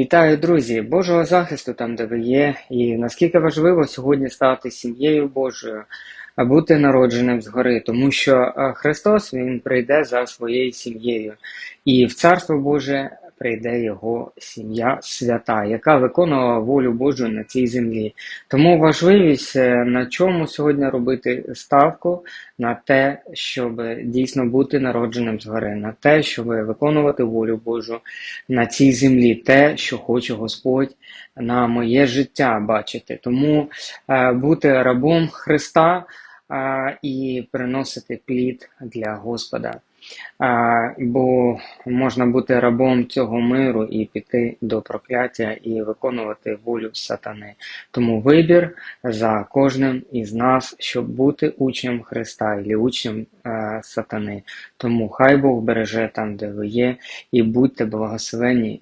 Вітаю, друзі! Божого захисту там, де ви є, і наскільки важливо сьогодні стати сім'єю Божою, а бути народженим згори, тому що е, Христос Він прийде за своєю сім'єю, і в Царство Боже прийде його сім'я свята, яка виконувала волю Божу на цій землі. Тому важливість е, на чому сьогодні робити ставку на те, щоб дійсно бути народженим згори, на те, щоб виконувати волю Божу на цій землі, те, що хоче Господь на моє життя бачити. Тому е, бути рабом Христа е, і приносити плід для Господа. Бо можна бути рабом цього миру і піти до прокляття і виконувати волю сатани. Тому вибір за кожним із нас, щоб бути учнем Христа і учнем е, сатани. Тому хай Бог береже там, де ви є, і будьте благословені.